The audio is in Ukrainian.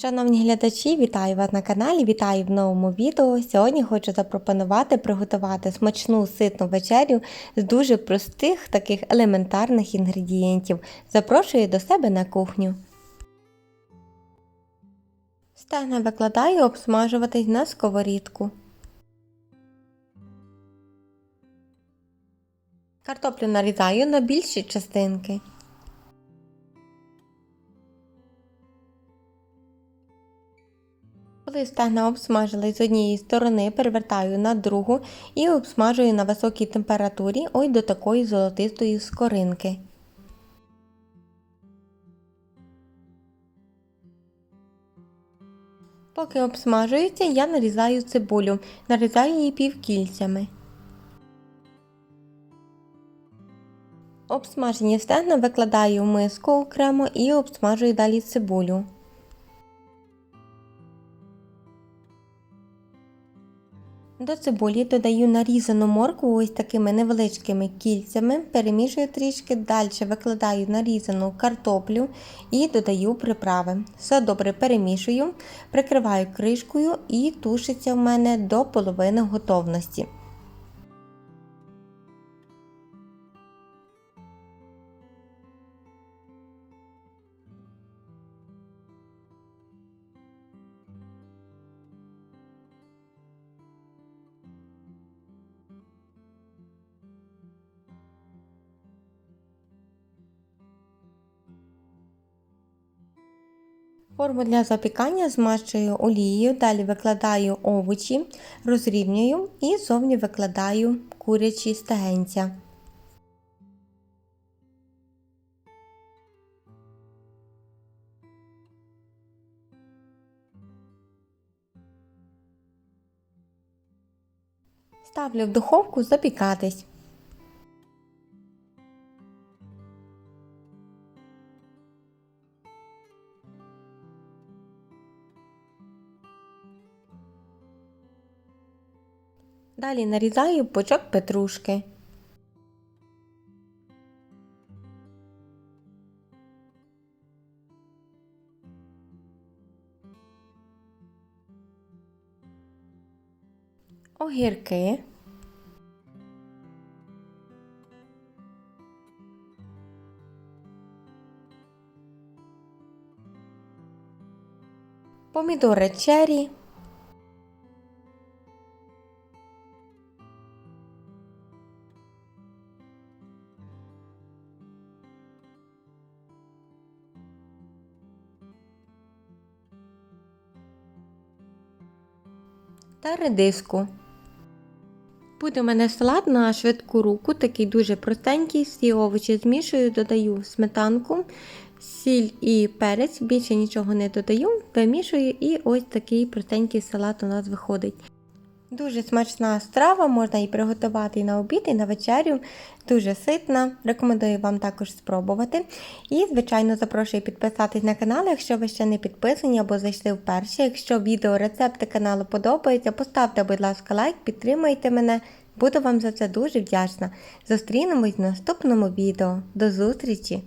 Шановні глядачі, вітаю вас на каналі, вітаю в новому відео. Сьогодні хочу запропонувати приготувати смачну ситну вечерю з дуже простих таких елементарних інгредієнтів. Запрошую до себе на кухню. Стегна викладаю обсмажуватись на сковорідку. Картоплю нарізаю на більші частинки. Коли стегна обсмажились з однієї сторони, перевертаю на другу і обсмажую на високій температурі ось до такої золотистої скоринки. Поки обсмажується, я нарізаю цибулю, нарізаю її півкільцями. Обсмажені стегна викладаю в миску окремо і обсмажую далі цибулю. До цибулі додаю нарізану моркву ось такими невеличкими кільцями, перемішую трішки, далі викладаю нарізану картоплю і додаю приправи. Все добре перемішую, прикриваю кришкою і тушиться в мене до половини готовності. Форму для запікання змащую олією, далі викладаю овочі, розрівнюю і зовні викладаю курячі стегенця. Ставлю в духовку запікатись. Далі нарізаю пучок петрушки. Огірки. Помідори черрі. Та редиску. Буде у мене салат на швидку руку, такий дуже простенький. Всі овочі змішую, додаю сметанку, сіль і перець, більше нічого не додаю, вимішую і ось такий простенький салат у нас виходить. Дуже смачна страва, можна її приготувати і на обід, і на вечерю. Дуже ситна. Рекомендую вам також спробувати. І, звичайно, запрошую підписатись на канал, якщо ви ще не підписані або зайшли вперше. Якщо відео рецепти каналу подобаються, поставте, будь ласка, лайк, підтримайте мене. Буду вам за це дуже вдячна. Зустрінемось в наступному відео. До зустрічі!